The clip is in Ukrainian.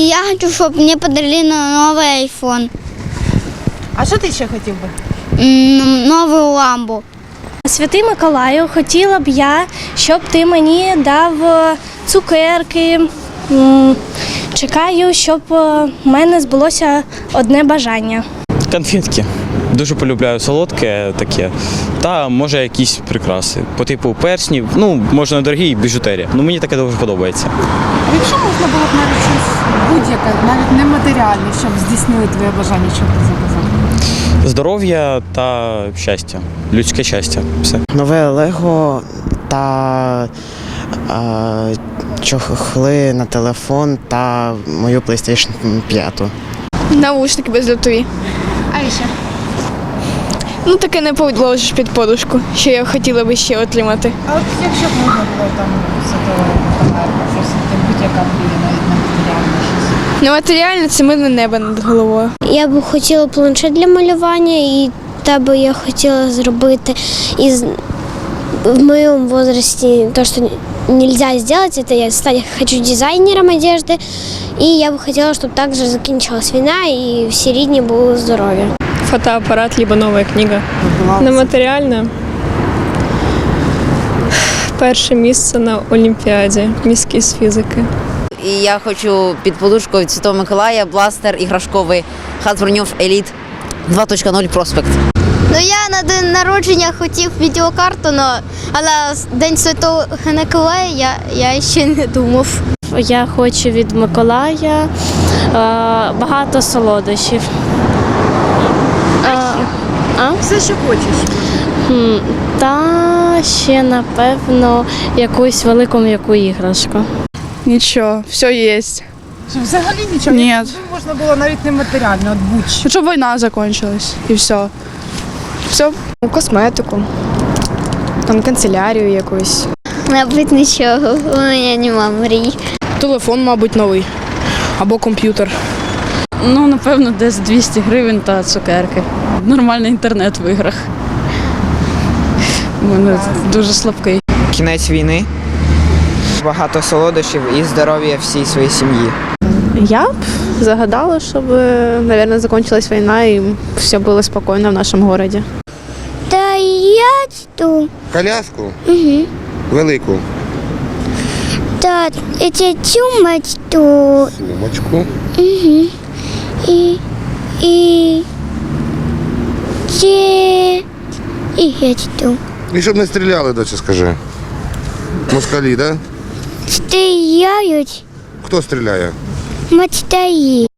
И я хочу, чтобы мне подарили на- новый iPhone, А що ти ще хотів би? М, новую ламбу. Святий Миколаю, хотіла б я, щоб ти мені дав е, цукерки. М, Чекаю, щоб е, в мене збулося одне бажання. Конфетки. Дуже полюбляю солодке таке. Та може якісь прикраси. По типу перснів, ну, можна дорогі і біжутерія. Ну мені таке дуже подобається. А якщо можна було б навіть щось будь-яке, навіть нематеріальне, щоб здійснили твоє бажання, що ти заказав? Здоров'я та щастя. Людське щастя. Все. Нове Лего та а, чохли на телефон та мою PlayStation 5. Наушники безлютові. А ще? Ну таке не положиш під подушку, що я хотіла би ще отримати. А от якщо б можна було там святого Миколая, щось таке, будь-яка мрія, навіть нематеріальне щось. Нематеріальне це мирне небо над головою. Я б хотіла планшет для малювання, і те би я хотіла зробити із в моєму возрасте то, что нельзя сделать, это я стать хочу дизайнером одежды. И я бы хотела, чтобы также закінчилась війна і всі рідні були здорові. Фотоаппарат, либо новая книга. Нематеріальне. Перше місце на Олімпіаді. Міські з фізики. І я хочу під подушкою від Святого Миколая бластер іграшковий Hasbro Elite 2.0 проспект. Ну я на день народження хотів відеокарту, але День Святого Миколая я, я ще не думав. Я хочу від Миколая е, багато солодощів. Все, що хочеш. Та ще напевно якусь велику м'яку іграшку. Ничего, все есть. Що взагалі нічого? Ні. Якби Можна було навіть нематеріально, от будь-що. Чтобы война закончилась и все. Все. Косметику, там канцелярію якусь. Мабуть, нічого. У мене нема мрій. Телефон, мабуть, новий. Або комп'ютер. Ну, напевно, десь 200 гривень та цукерки. Нормальний інтернет в іграх. У мене дуже слабкий. Кінець війни. Багато солодощів і здоров'я всій своїй сім'ї. Я б загадала, щоб, мабуть, закончилась війна і все було спокійно в нашому городі. Та я ту. Коляску? Велику. Та цю мечту. Сумочку. Угу. І, і це і геть-ту. І щоб не стріляли, доча, скажи. Москалі, да? Стріляють Хто стріляє? мечтаї.